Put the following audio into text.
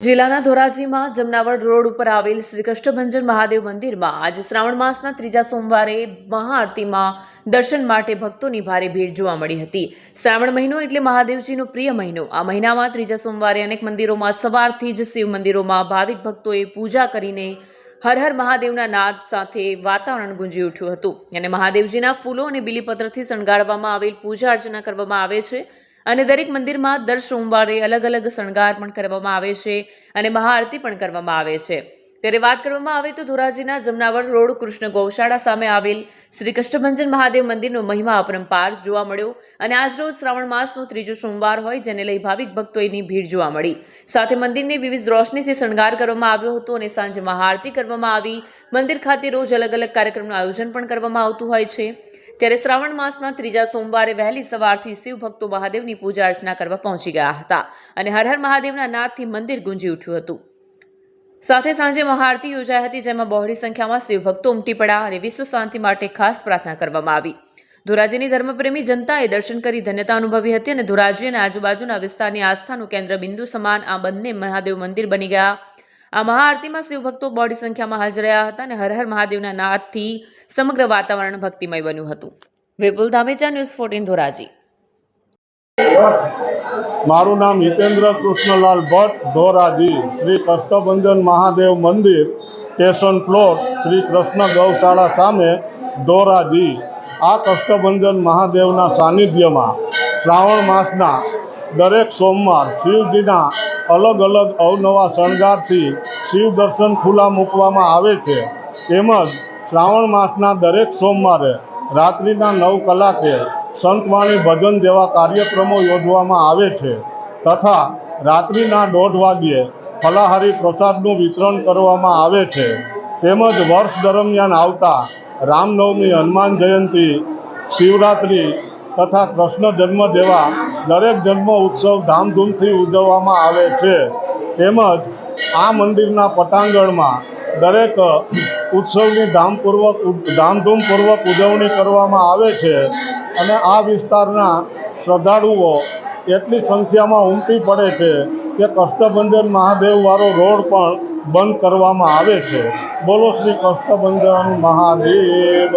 જિલ્લાના ધોરાજીમાં જમનાવડ રોડ ઉપર આવેલ શ્રી કૃષ્ણભંજન મહાદેવ મંદિરમાં આજે શ્રાવણ માસના ત્રીજા સોમવારે મહાઆરતીમાં દર્શન માટે ભક્તોની ભારે ભીડ જોવા મળી હતી. શ્રાવણ મહિનો એટલે મહાદેવજીનો પ્રિય મહિનો. આ મહિનામાં ત્રીજા સોમવારે અનેક મંદિરોમાં સવારથી જ શિવ મંદિરોમાં ભાવિક ભક્તોએ પૂજા કરીને હર હર મહાદેવના નાદ સાથે વાતાવરણ ગુંજી ઉઠ્યું હતું. અને મહાદેવજીના ફૂલો અને બીલીપત્રથી શણગારવામાં આવેલ પૂજા અર્ચના કરવામાં આવે છે. અને દરેક મંદિરમાં દર સોમવારે અલગ અલગ શણગાર પણ કરવામાં આવે છે અને મહાઆરતી પણ કરવામાં આવે છે. ત્યારે વાત કરવામાં આવે તો ધોરાજીના જમનાવર રોડ કૃષ્ણ ગૌશાળા સામે આવેલ શ્રી કૃષ્ણભંજન મહાદેવ મંદિરનો મહિમા અપરંપાર જોવા મળ્યો અને આજરોજ શ્રાવણ માસનો ત્રીજો સોમવાર હોય જેને લઈ ભાવિક ભક્તોની ભીડ જોવા મળી. સાથે મંદિરની વિવિધ રોશનીથી શણગાર કરવામાં આવ્યો હતો અને સાંજે મહાઆરતી કરવામાં આવી. મંદિર ખાતે રોજ અલગ અલગ કાર્યક્રમનું આયોજન પણ કરવામાં આવતું હોય છે. ત્યારે શ્રાવણ માસના ત્રીજા સોમવારે વહેલી સવારથી શિવ ભક્તો મહાદેવની પૂજા અર્ચના કરવા પહોંચી ગયા હતા અને હર હર મહાદેવના નાદથી મંદિર ગુંજી ઉઠ્યું હતું. સાથે સાંજે મહાઆરતી યોજાઈ હતી, જેમાં બહોળી સંખ્યામાં શિવ ભક્તો ઉમટી પડ્યા અને વિશ્વ શાંતિ માટે ખાસ પ્રાર્થના કરવામાં આવી. ધોરાજીની ધર્મપ્રેમી જનતાએ દર્શન કરી ધન્યતા અનુભવી હતી અને ધોરાજી અને આજુબાજુના વિસ્તારની આસ્થાનું કેન્દ્ર બિંદુ સમાન આ બંને મહાદેવ મંદિર બની ગયા. આ મહાઆરતીમાં શિવભક્તો બોડી સંખ્યામાં હાજર રહ્યા હતા અને હર હર મહાદેવના નાદથી સમગ્ર વાતાવરણ ભક્તિમય બન્યું હતું. Vipul Dhamecha, news fourteen Dhoraji. મારું નામ હિતેન્દ્ર કૃષ્ણલાલ ભટ્ટ, ધોરાજી. શ્રી કષ્ટભંજન મહાદેવ મંદિર, સ્ટેશન પ્લોટ શ્રી કૃષ્ણ ગૌશાળા સામે ધોરાજી. આ કષ્ટભંજન મહાદેવના સાનિધ્યમાં શ્રાવણ માસના દરેક સોમવાર શિવજીના અલગ અલગ અવનવા શણગારથી શિવ દર્શન ખુલ્લા મૂકવામાં આવે છે. તેમજ શ્રાવણ માસના દરેક સોમવારે રાત્રિના નવ કલાકે સંતવાણી ભજન જેવા કાર્યક્રમો યોજવામાં આવે છે. તથા રાત્રિના દોઢ વાગ્યે ફલાહારી પ્રસાદનું વિતરણ કરવામાં આવે છે. તેમજ વર્ષ દરમિયાન આવતા રામનવમી હનુમાન જયંતિ, શિવરાત્રિ તથા કૃષ્ણ જન્મ જેવા દરેક જન્મ ઉત્સવ ધામધૂમથી ઉજવવામાં આવે છે. તેમજ આ મંદિરના પટાંગણમાં દરેક ઉત્સવની ધામપૂર્વક ધામધૂમપૂર્વક ઉજવણી કરવામાં આવે છે અને આ વિસ્તારના શ્રદ્ધાળુઓ એટલી સંખ્યામાં ઉમટી પડે છે કે કષ્ટભંજન મહાદેવવાળો રોડ પણ બંધ કરવામાં આવે છે. બોલો શ્રી કષ્ટભંજન મહાદેવ